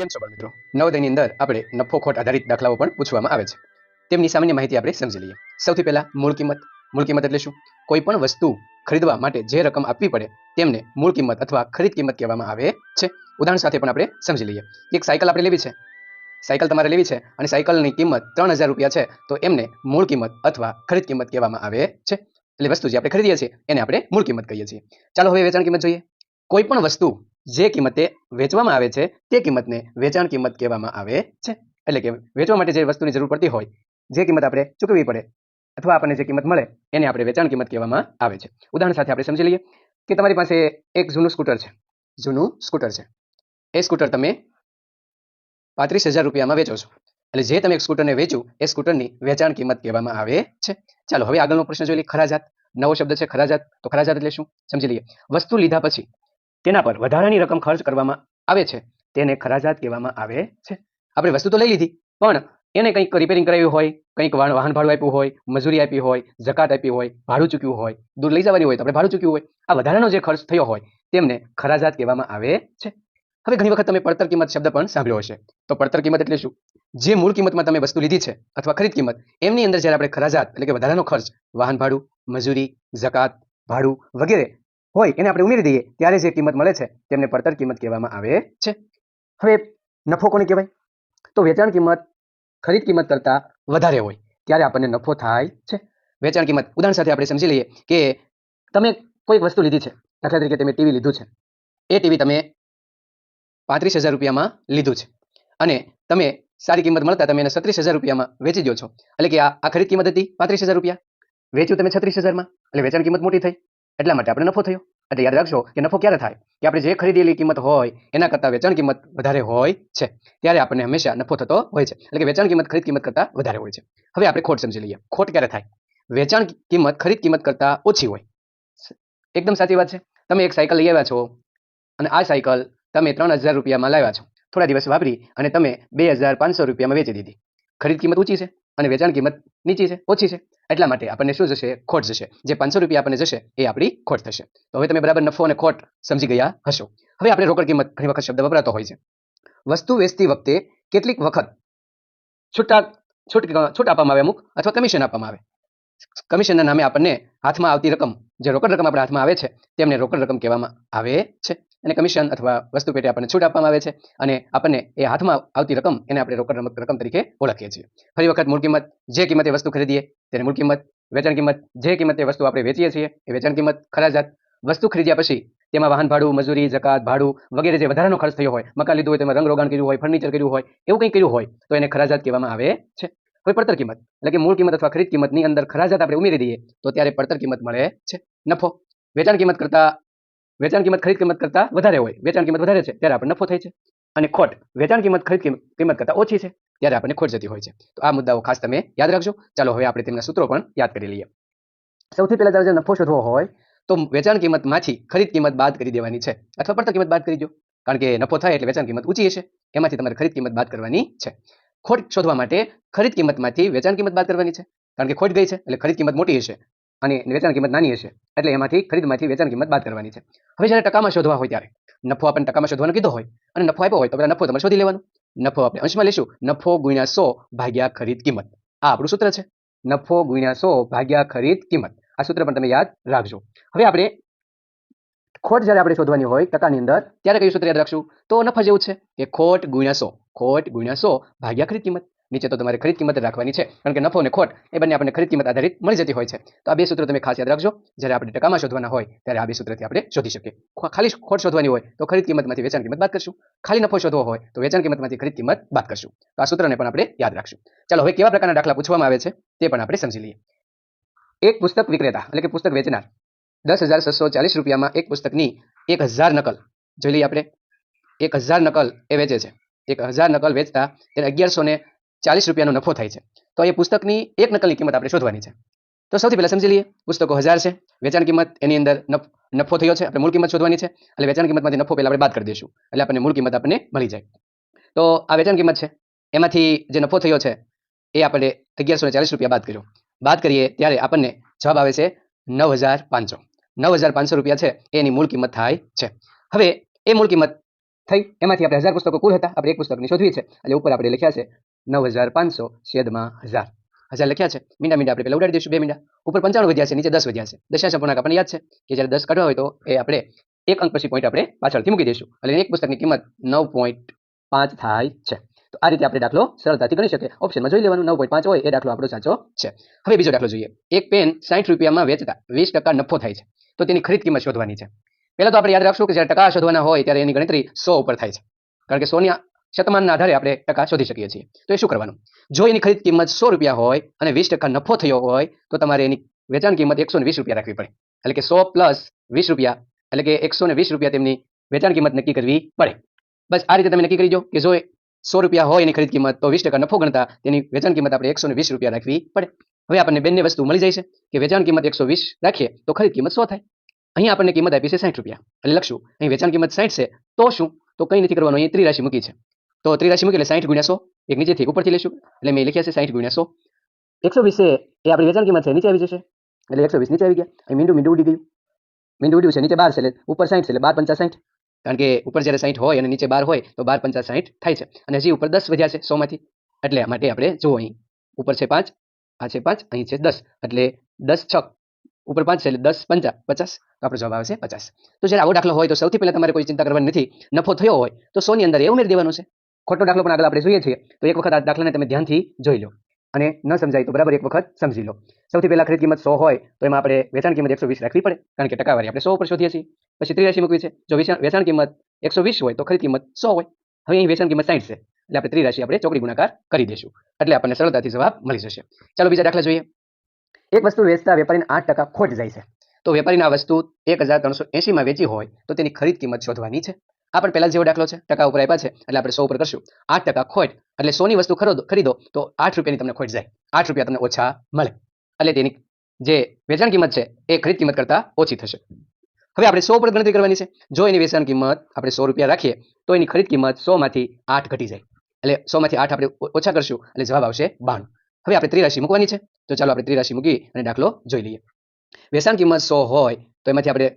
કેમ છો મિત્રો નવોદયની અંદર આપણે નફો ખોટ આધારિત દાખલાઓ પણ પૂછવામાં આવે છે. તેમની સામાન્ય માહિતી આપણે સમજી લઈએ. સૌથી પહેલા મૂળ કિંમત. મૂળ કિંમત એટલે શું? કોઈ પણ વસ્તુ ખરીદવા માટે જે રકમ આપવી પડે, તેમને મૂળ કિંમત અથવા ખરીદ કિંમત કહેવામાં આવે છે. ઉદાહરણ સાથે પણ આપણે સમજી લઈએ. એક સાયકલ આપણે લેવી છે. સાયકલ તમારે લેવી છે અને સાયકલની કિંમત ત્રણ હજાર રૂપિયા છે, તો એમને મૂળ કિંમત અથવા ખરીદ કિંમત કહેવામાં આવે છે. એટલે વસ્તુ જે આપણે ખરીદીએ છીએ, એને આપણે મૂળ કિંમત કહીએ છીએ. ચાલો હવે વેચાણ કિંમત જોઈએ. કોઈ પણ વસ્તુ જે કિંમતે વેચવામાં આવે છે, તે કિંમતને વેચાણ કિંમત કહેવામાં આવે છે. એટલે કે વેચવા માટે જે વસ્તુની જરૂર પડતી હોય, જે કિંમત આપણે ચૂકવવી પડે અથવા આપણને જે કિંમત મળે, એને આપણે વેચાણ કિંમત કહેવામાં આવે છે. ઉદાહરણ સાથે આપણે સમજી લઈએ કે તમારી પાસે એક જૂનું સ્કૂટર છે. જૂનું સ્કૂટર છે. એ સ્કૂટર તમે પાંત્રીસ હજાર રૂપિયામાં વેચો છો. એટલે જે તમે એક સ્કૂટરને વેચ્યું, એ સ્કૂટરની વેચાણ કિંમત કહેવામાં આવે છે. ચાલો, હવે આગળનો પ્રશ્ન જોઈ લઈએ ખરાજાત નવો શબ્દ છે ખરાજાત તો ખરાજાત એટલે શું? સમજી લઈએ. વસ્તુ લીધા પછી તેના પર વધારાની રકમ ખર્ચ કરવામાં આવે છે. તેને ખરાજાત કહેવામાં આવે છે. આપણે વસ્તુ તો લઈ લીધી, પણ એને કંઈક રિપેરિંગ કરાવ્યું હોય, કંઈક વાહન ભાડું આપ્યું હોય, મજૂરી આપી હોય, જકાત આપી હોય, ભાડું ચૂક્યું હોય, દૂર લઈ જવાની હોય તો આપણે ભાડું ચૂક્યું હોય. આ વધારાનો જે ખર્ચ થયો હોય તેમને ખરાજાત કહેવામાં આવે છે. હવે ઘણી વખત તમે પડતર કિંમત શબ્દ પણ સાંભળ્યો હશે. તો પડતર કિંમત એટલે શું? જે મૂળ કિંમતમાં તમે વસ્તુ લીધી છે અથવા ખરીદ કિંમત, એમની અંદર જ્યારે આપણે ખરાજાત એટલે કે વધારાનો ખર્ચ, વાહન ભાડું, મજૂરી, જકાત, ભાડું વગેરે હોય એને આપણે ઉમેરી દઈએ, ત્યારે જે કિંમત મળે છે, તેમને પડતર કિંમત કહેવામાં આવે છે. હવે નફો કોને કહેવાય? તો વેચાણ કિંમત, ખરીદ કિંમત કરતાં વધારે હોય, ત્યારે આપણને નફો થાય છે. વેચાણ કિંમત, ઉદાહરણ સાથે આપણે સમજી લઈએ કે તમે કોઈક વસ્તુ લીધી છે, દાખલા તરીકે તમે ટીવી લીધું છે. એ ટીવી તમે પાંત્રીસ હજાર રૂપિયામાં લીધું છે. અને તમે સારી કિંમત મળતા તમે એને છત્રીસ હજાર રૂપિયામાં વેચી દો છો. એટલે કે આ ખરીદ કિંમત હતી પાંત્રીસ હજાર રૂપિયા. વેચ્યું તમે છત્રીસ હજારમાં, એટલે વેચાણ કિંમત મોટી થઈ. એટલા માટે આપણે નફો થયો. એટલે યાદ રાખજો કે નફો ક્યારે થાય? કે આપણે જે ખરીદેલી કિંમત હોય, એના કરતાં વેચાણ કિંમત વધારે હોય છે. ત્યારે આપણને હંમેશા નફો થતો હોય છે. એટલે કે વેચાણ કિંમત, ખરીદ કિંમત કરતાં વધારે હોય છે. હવે આપણે ખોટ સમજી લઈએ. ખોટ ક્યારે થાય? વેચાણ કિંમત, ખરીદ કિંમત કરતાં ઓછી હોય. એકદમ સાચી વાત છે. તમે એક સાયકલ લઈ આવ્યા છો અને આ સાયકલ તમે ત્રણ હજાર રૂપિયામાં લાવ્યા છો. થોડા દિવસ વાપરી અને તમે બે હજાર પાંચસો રૂપિયામાં વેચી દીધી. ખરીદ કિંમત ઊંચી છે અને વેચાણ કિંમત નીચી છે, ઓછી છે. એટલા માટે આપણને શું જશે? ખોટ જશે. જે પાંચસો રૂપિયા આપણને જશે, એ આપણી ખોટ થશે. તો હવે તમે બરાબર નફો અને ખોટ સમજી ગયા હશો. હવે આપણે રોકડ કિંમત ઘણી વખત શબ્દ વપરાતો હોય છે. વસ્તુ વેચતી વખતે કેટલીક વખત છૂટા, છૂટ છૂટ આપવામાં આવે અમુક અથવા કમિશન આપવામાં આવે. કમિશનના નામે આપણને હાથમાં આવતી રકમ, જે રોકડ રકમ આપણા હાથમાં આવે છે, તેમને રોકડ રકમ કહેવામાં આવે છે. અને કમિશન અથવા વસ્તુ પેટે આપણને છૂટ આપવામાં આવે છે અને આપણને એ હાથમાં આવતી રકમ, એને આપણે રોકડ રકમ તરીકે ઓળખીએ છીએ. ફરી વખત મૂળ કિંમત, જે કિંમતે વસ્તુ ખરીદીએ, તેને મૂળ કિંમત, વેચાણ કિંમત, જે કિંમતે વસ્તુ આપણે વેચીએ છીએ, એ વેચાણ કિંમત ખરાજાત વસ્તુ ખરીદ્યા પછી તેમાં વાહન ભાડું, મજૂરી, જકાત, ભાડું વગેરે જે વધારાનો ખર્ચ થયો હોય, મકાન લીધું હોય, તેમાં રંગ રોગાણ કર્યું હોય, ફર્નિચર કર્યું હોય, એવું કંઈ કર્યું હોય, તો એને ખરાજાત કહેવામાં આવે છે. હવે પડતર કિંમત. એટલે કે મૂળ કિંમત અથવા ખરીદ કિંમતની અંદર ખરાજાત આપણે ઉમેરી દઈએ, તો ત્યારે પડતર કિંમત મળે છે. નફો. વેચાણ કિંમત કરતા, વેચાણ કિંમત, ખરીદ કિંમત કરતા વધારે હોય. વેચાણ કિંમત વધારે છે, ત્યારે આપણને નફો થાય છે. અને ખોટ. વેચાણ કિંમત, ખરીદ કિંમત કરતા ઓછી છે, ત્યારે આપણને ખોટ જતી હોય છે. તો આ મુદ્દાઓ ખાસ તમે યાદ રાખજો. ચાલો, હવે આપણે તેમના સૂત્રો પણ યાદ કરી લઈએ. સૌથી પહેલા જ્યારે નફો શોધવો હોય, તો વેચાણ કિંમતમાંથી ખરીદ કિંમત બાદ કરી દેવાની છે. અથવા પડતર કિંમત બાદ કરી દો કારણ કે નફો થાય એટલે વેચાણ કિંમત ઊંચી હશે. એમાંથી તમારે ખરીદ કિંમત બાદ કરવાની છે. ખોટ શોધવા માટે ખરીદ કિંમતમાંથી વેચાણ કિંમત બાદ કરવાની છે. કારણ કે ખોટ ગઈ છે એટલે ખરીદ કિંમત મોટી હશે અને વેચાણ કિંમત નાની હશે એટલે એમાંથી ખરીદમાંથી વેચાણ કિંમત બાદ કરવાની છે. હવે જ્યારે ટકામાં શોધવા હોય ત્યારે નફો આપણને ટકામાં શોધવાનો કીધો હોય અને નફો આપ્યો હોય તો પેલા નફો તમે શોધી લેવાનો. નફો આપણે અંશમાં લઈશું. નફો ગુણ્યા સો ભાગ્યા ખરીદ કિંમત. આ આપણું સૂત્ર છે. નફો ગુણ્યા સો ભાગ્યા ખરીદ કિંમત. આ સૂત્ર પણ તમે યાદ રાખજો. હવે આપણે ખોટ જ્યારે આપણે શોધવાની હોય ટકાની અંદર, ત્યારે કયું સૂત્ર યાદ રાખશું? તો નફા જેવું છે. કે ખોટ ગુણ્યા સો. ખોટ ગુણ્યા સો ભાગ્યા ખરીદ કિંમત. નીચે તો તમારે ખરીદ કિંમત રાખવાની છે. કારણ કે નફો અને ખોટ એ બંને આપણને ખરીદ કિંમત આધારિત મળી જતી હોય છે. તો આ બે સૂત્રો તમે ખાસ યાદ રાખજો. જ્યારે આપણે ટકામાં શોધવાના હોય, ત્યારે આ બે સૂત્રથી આપણે શોધી શકીએ. ખાલી ખોટ શોધવાની હોય, તો ખરીદ કિંમતમાંથી વેચાણ કિંમત બાદ કરશું. ખાલી નફો શોધવો હોય, તો વેચાણ કિંમતમાંથી ખરીદ કિંમત બાદ કરશું. તો આ સૂત્રને પણ આપણે યાદ રાખશું. ચાલો, હવે કેવા પ્રકારના દાખલા પૂછવામાં આવે છે, તે પણ આપણે સમજી લઈએ. એક પુસ્તક વિક્રેતા, એટલે કે પુસ્તક વેચનાર. દસ હજાર છસો ચાલીસ રૂપિયામાં એક પુસ્તકની એક હજાર નકલ. જોઈ લઈએ આપણે. એક હજાર નકલ એ વેચે છે. એક હજાર નકલ વેચતા તેને અગિયારસો ને ચાલીસ રૂપિયાનો નફો થાય છે. તો એ પુસ્તકની એક નકલની કિંમત આપણે શોધવાની છે. તો સૌથી પહેલાં સમજી લઈએ, પુસ્તકો હજાર છે. વેચાણ કિંમત એની અંદર નફ- થયો છે. આપણે મૂળ કિંમત શોધવાની છે. એટલે વેચાણ કિંમતમાંથી નફો પહેલાં આપણે બાદ કરી દઈશું. એટલે આપણને મૂળ કિંમત આપણને મળી જાય. તો આ વેચાણ કિંમત છે. એમાંથી જે નફો થયો છે, એ આપણે અગિયારસો ચાલીસ રૂપિયા બાદ કર્યો. બાદ કરીએ ત્યારે આપણને જવાબ આવે છે નવ હજાર પાંચસો. નવ હજાર પાંચસો રૂપિયા છે, એની મૂળ કિંમત થાય છે. હવે એ મૂળ કિંમત થઈ, એમાંથી આપણે હજાર પુસ્તકો કુલ હતા, આપણે એક પુસ્તકની શોધવી છે, એટલે ઉપર આપણે લખ્યા છે નવ હજાર પાંચસો છેદમાં હજાર. હજાર લખ્યા છે, મીંડા મીંડા આપણે પેલા ઉડાડી દઈશું, બે મીંડા. ઉપર પંચાણું વધ્યા છે, નીચે દસ વધ્યા છે. દશાંશ અપૂર્ણાંક આપણને યાદ છે, કે જ્યારે દસ કાઢવા હોય તો એ આપણે એક અંક પછી પોઈન્ટ આપણે પાછળથી મૂકી દઈશું. એટલે એક પુસ્તકની કિંમત નવ પોઈન્ટ પાંચ થાય છે. તો આ રીતે આપણે દાખલો સરળતાથી ગણી શકીએ. ઓપ્શનમાં જોઈ લેવાનું, નવ પોઈન્ટ પાંચ હોય, એ દાખલો આપણો સાચો છે. હવે બીજો દાખલો જોઈએ. એક પેન સાઠ રૂપિયામાં વેચતા, વીસ ટકા નફો થાય છે. તો તેની ખરીદ કિંમત શોધવાની છે. પહેલાં તો આપણે યાદ રાખશું કે જ્યારે ટકા શોધવાના હોય ત્યારે એની ગણતરી સો ઉપર થાય છે. કારણ કે સોની શતમાનના આધારે આપણે ટકા શોધી શકીએ છીએ. તો એ શું કરવાનું? જો એની ખરીદ કિંમત સો રૂપિયા હોય અને વીસ ટકા નફો થયો હોય, તો તમારે એની વેચાણ કિંમત એકસો વીસ રૂપિયા રાખવી પડે. એટલે કે સો પ્લસ વીસ રૂપિયા, એટલે કે એકસો વીસ રૂપિયા તેમની વેચાણ કિંમત નક્કી કરવી પડે. બસ આ રીતે તમે નક્કી કરી દો કે જો સો રૂપિયા હોય એની ખરીદ કિંમત, તો વીસ ટકા નફો ગણતા તેની વેચાણ કિંમત આપણે એકસો વીસ રૂપિયા રાખવી પડે. હવે આપણને બંને વસ્તુ મળી જાય છે કે વેચાણ કિંમત એકસો વીસ રાખીએ તો ખરીદ કિંમત સો થાય. અહીં આપણને કિંમત આપી છે સાઠ રૂપિયા. એટલે લખશું, અહીં વેચાણ કિંમત સાઠ છે, તો શું? તો કંઈ નથી કરવાનું, અહીં ત્રિરાશી મૂકી છે. તો ત્રિરાશી મૂકી એટલે સાઠ ગુણ્યા સો, એક નીચેથી ઉપરથી લેશું એટલે મેં લખ્યા છે સાઠ ગુણ્યા સો. એકસો વીસ એ આપણી વેચાણ કિંમત છે, નીચે આવી જશે. એટલે એકસો વીસ નીચે આવી ગયા. અહીં મીંડું મીંડું ઉડી ગયું. મીંડું ઉડ્યું છે, નીચે બાર છે, એટલે ઉપર સાઠ છે, એટલે બાર પંચા સાઠ. કારણ કે ઉપર જ્યારે સાઠ હોય અને નીચે બાર હોય, તો બાર પંચા સાઠ થાય છે. અને હજી ઉપર દસ વધ્યા છે સોમાંથી. એટલે માટે આપણે જુઓ અહીં. ઉપર છે પાંચ આ છે પાંચ, અહીં છે દસ. એટલે દસ છ. ઉપર પાંચ છે એટલે દસ પંચા પચાસ. આપણો જવાબ આવશે પચાસ. તો જ્યારે આવો દાખલો હોય તો સૌથી પહેલાં તમારે કોઈ ચિંતા કરવાની નથી. નફો થયો હોય તો સોની અંદર એ ઉમેરી દેવાનો છે. ખોટો દાખલો પણ આગળ આપણે જોઈએ છીએ. તો એક વખત આ દાખલાને તમે ધ્યાનથી જોઈ લો. અને ન સમજાય તો બરાબર એક વખત સમજી લો. સૌથી પહેલા ખરીદ કિંમત સો હોય તો એમાં આપણે વેચાણ કિંમત એકસો વીસ રાખવી પડે. કારણ કે ટકાવારી આપણે સો ઉપર શોધીએ છીએ. પછી ત્રિરાશી મૂકવી છે. જો વેચાણ કિંમત એકસો વીસ હોય તો ખરીદ કિંમત સો હોય. હવે અહીં વેચાણ કિંમત સાઠ છે. એટલે આપણે ત્રિરાશી આપણે ચોકડી ગુણાકાર કરી દઈશું. એટલે આપણને સરળતાથી જવાબ મળી જશે. ચાલો બીજા દાખલા જોઈએ. એક વસ્તુ વેચતા વેપારીને આઠ ટકા ખોટ જાય છે. તો વેપારીને આ વસ્તુ એક હજાર ત્રણસો એંશીમાં વેચી હોય તો તેની ખરીદ કિંમત શોધવાની છે. આ પણ પહેલા જેવો દાખલો છે. ટકા ઉપર આપ્યા છે. એટલે આપણે સો ઉપર કરશું. આઠ ટકા ખોટ. એટલે સોની વસ્તુ ખરીદો ખરીદો તો આઠ રૂપિયાની તમને ખોટ જાય. આઠ રૂપિયા તમને ઓછા મળે. એટલે તેની જે વેચાણ કિંમત છે એ ખરીદ કિંમત કરતાં ઓછી થશે. હવે આપણે સો પર ગણતરી કરવાની છે. જો એની વેચાણ કિંમત આપણે સો રૂપિયા રાખીએ તો એની ખરીદ કિંમત સો માંથી આઠ ઘટી જાય. એટલે સો માંથી આઠ આપણે ઓછા કરશું એટલે જવાબ આવશે બાણું. હવે આપણે ત્રિરાશી મૂકવાની છે. તો ચાલો આપણે ત્રિરાશી મૂકી અને દાખલો જોઈ લઈએ. વેચાણ કિંમત સો હોય તો એમાંથી આપણે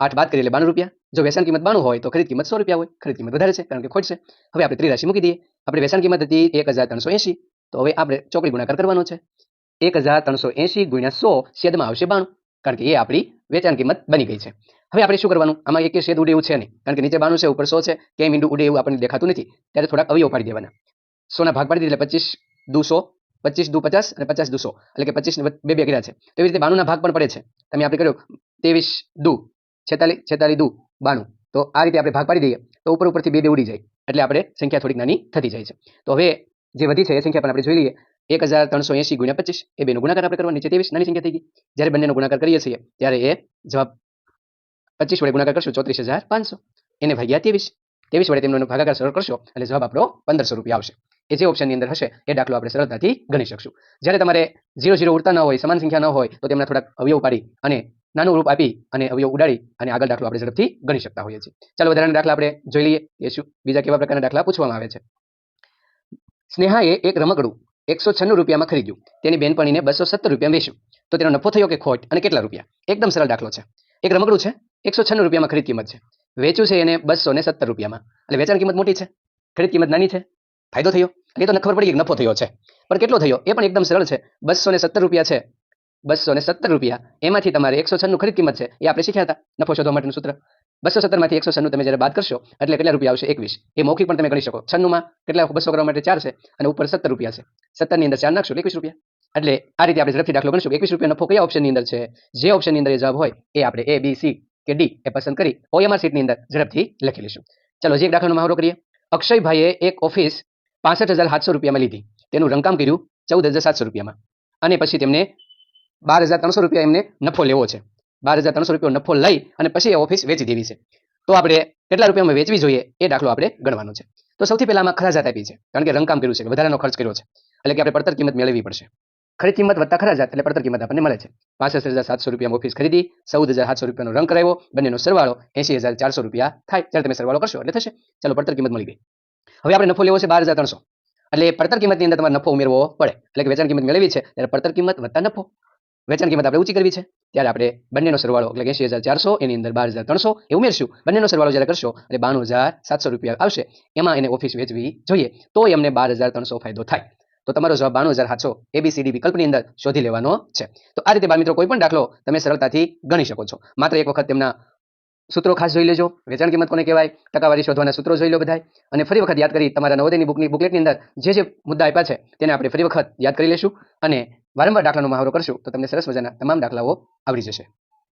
આઠ બાદ કરીએ એટલે બાણું રૂપિયા. જો વેચાણ કિંમત બાણું હોય તો ખરીદ કિંમત સો રૂપિયા હોય. ખરીદ કિંમત વધારે છે કારણ કે ખોટ છે. હવે આપણે ત્રિરાશી મૂકી દઈએ. આપણે વેચાણ કિંમત હતી એક હજાર ત્રણસો એંશી. તો હવે આપણે ચોકડી ગુણાકાર કરવાનો છે. એક હજાર ત્રણસો એંશી ગુણ્યા સો છેદમાં આવશે બાણું. કારણ કે એ આપણી વેચાણ કિંમત બની ગઈ છે. હવે આપણે શું કરવાનું? આમાં એક શેદ ઉડે એવું છે નહીં. કારણ કે નીચે બાણું છે, ઉપર સો છે. કેમ ઈંડું ઉડે એવું આપણને દેખાતું નથી. ત્યારે થોડાક અવયવ પાડી દેવાના. સોના ભાગ પાડી દીધા પચીસ દુ સો, પચીસ દુ પચાસ અને પચાસ દુ સો. એટલે કે પચીસ બે બે કર્યા છે. એવી રીતે બાણુંના ભાગ પણ પડે છે. તમે આપણે કર્યો ત્રેવીસ દુ છેતાલીસ છેતાલીસ દુ, બાણું. તો આ રીતે આપણે ભાગ પાડી દઈએ તો ઉપર ઉપરથી બે બે ઉડી જાય. એટલે આપણે સંખ્યા થોડીક નાની થતી જાય છે. તો હવે જે વધી છે એ સંખ્યા પણ આપણે જોઈ લઈએ. એક હજાર ત્રણસો એસી ગુણ્યા પચીસ. એ બેનો ગુણાકાર આપણે કરવા નીચે ત્રેવીસ, નાની સંખ્યા થઈ ગઈ. જ્યારે બંનેનો ગુણાકાર કરીએ છીએ, ત્યારે એ જવાબ પચીસ વડે ગુણાકાર કરશો, ચોત્રીસ હજાર પાંચસો. એને ભાગ્યા ત્રેવીસ. ત્રેવીસ વડે તેમનો ભાગાકાર સરળ કરશો, એટલે જવાબ આપણો પંદરસો રૂપિયા આવશે. એ જે ઓપ્શનની અંદર હશે, એ દાખલો આપણે સરળતાથી ગણી શકશું. જ્યારે તમારે ઝીરો ઝીરો ઉડતા ન હોય, સમાન સંખ્યા ન હોય, તો તેમના થોડાક અવયવ પાડી અને નાનું રૂપ આપી અને અવયવ ઉડાડી અને આગળ દાખલો આપણે ઝડપથી ગણી શકતા હોઈએ છીએ. ચાલો, વધારાના દાખલા આપણે જોઈ લઈએ. કે શું બીજા કેવા પ્રકારના દાખલા પૂછવામાં આવે છે? સ્નેહાએ એક રમકડું એકસો છન્નું રૂપિયામાં ખરીદ્યું. તેની બેનપણીને બસો સત્તર રૂપિયા વેચ્યું. તો તેનો નફો થયો કે ખોટ અને કેટલા રૂપિયા? એકદમ સરળ દાખલો છે. એક રમકડું છે. એકસો છન્નું રૂપિયામાં ખરીદ કિંમત છે. વેચ્યું છે એને બસો ને સત્તર રૂપિયામાં. એટલે વેચાણ કિંમત મોટી છે. ખરીદ કિંમત નાની છે. ફાયદો થયો. અને એ તો ખબર પડી કે નફો થયો છે. પણ કેટલો થયો? એ પણ એકદમ સરળ છે. બસો ને સત્તર રૂપિયા છે. બસો ને સત્તર રૂપિયા. એમાંથી તમારે એકસો છન્નું ખરીદ કિંમત છે. એ આપણે શીખ્યા હતા. નફો શોધવા માટેનું સૂત્ર. બસો સત્તરમાંથી એકસો છન્નું તમે જ્યારે બાદ કરશો, એટલે કેટલા રૂપિયા આવશે? એકવીસ. એ મૌખિક પણ તમે ગણી શકો. છન્નુંમાં કેટલા બસો કરવા માટે ચાર છે અને ઉપર સત્તર રૂપિયા છે. સત્તરની અંદર ચાર નાખશો એકવીસ રૂપિયા. એટલે આ રીતે આપણે ઝડપથી દાખલો ગણશું એકવીસ રૂપિયા નફો કયા ઓપ્શનની અંદર છે? જે ઓપ્શનની અંદર એ જવાબ હોય એ આપણે એ બી સી કે ડી એ પસંદ કરી ઓએમઆર સીટની અંદર ઝડપથી લખી લઈશું. ચલો જે એક દાખલાનો મહાવરો કરીએ. અક્ષયભાઈએ એક ઓફિસ પાસઠ હજાર સાતસો રૂપિયામાં લીધી. તેનું રંગકામ કર્યું ચૌદ હજાર સાતસો રૂપિયામાં. અને પછી તેમને બાર હજાર ત્રણસો રૂપિયા એમને નફો લેવો છે. બાર હજાર ત્રણસો રૂપિયા નફો લઈ અને પછી એ ઓફિસ વેચી દેવી છે. તો આપણે કેટલા રૂપિયામાં વેચવી જોઈએ એ દાખલો આપણે ગણવાનો છે. તો સૌથી પહેલા આમાં ખરાજાત આપી છે. કારણ કે રંગકામ કર્યું છે વધારાનો ખર્ચ કર્યો છે. એટલે કે આપણે પડતર કિંમત મેળવવી પડશે. ખરીદ કિંમત વત્તા ખરાજાત એટલે પડતર કિંમત આપણને મળે છે. પાસઠ હજાર સાતસો રૂપિયામાં ઓફિસ ખરીદી, ચૌદ હજાર સાતસો રૂપિયાનો રંગ કરાવ્યો, બંનેનો સરવાળો એસી હજાર ચારસો રૂપિયા થાય. જ્યારે તમે સરવાળો કરશો એટલે થશે. ચાલો, પડતર કિંમત મળી ગઈ. હવે આપણે નફો લેવો છે બાર હજાર ત્રણસો. એટલે પડતર કિંમતની અંદર તમારે નફો ઉમેરવો પડે. એટલે કે વેચાણ કિંમત મેળવી છે, ત્યારે પડતર કિંમત વત્તા નફો. વેચાણ કિંમત આપણે ઊંચી કરવી છે, ત્યારે આપણે બંનેનો સરવાળો એટલે એસી હજાર ચારસો, એની અંદર બાર હજાર ત્રણસો એ ઉમેરશું. બંનેનો સરવાળો જ્યારે કરશો, એટલે બાણું હજાર સાતસો રૂપિયા આવશે. એમાં એને ઓફિસ વેચવી જોઈએ તો એમને બાર હજાર ત્રણસો ફાયદો થાય. તો તમારો જવાબ બાણું હજાર સાતસો એબીસીડી વિકલ્પની અંદર શોધી લેવાનો છે. તો આ રીતે બાળ મિત્રો કોઈ પણ દાખલો તમે સરળતાથી ગણી શકો છો. માત્ર એક વખત તેમના સૂત્રો ખાસ જોઈ લેજો. વેચાણ કિંમત કોને કહેવાય? ટકાવારી શોધવાના સૂત્રો જોઈ લો બધાય. અને ફરી વખત યાદ કરી તમારા નવોદયની બુકની બુકલેટની અંદર જે જે મુદ્દા આપ્યા છે તેને આપણે ફરી વખત યાદ કરી લેશું અને વારંવાર દાખલાનો મહાવરો કરશું તો તમને સરસ મજાના તમામ દાખલાઓ આવડી જશે.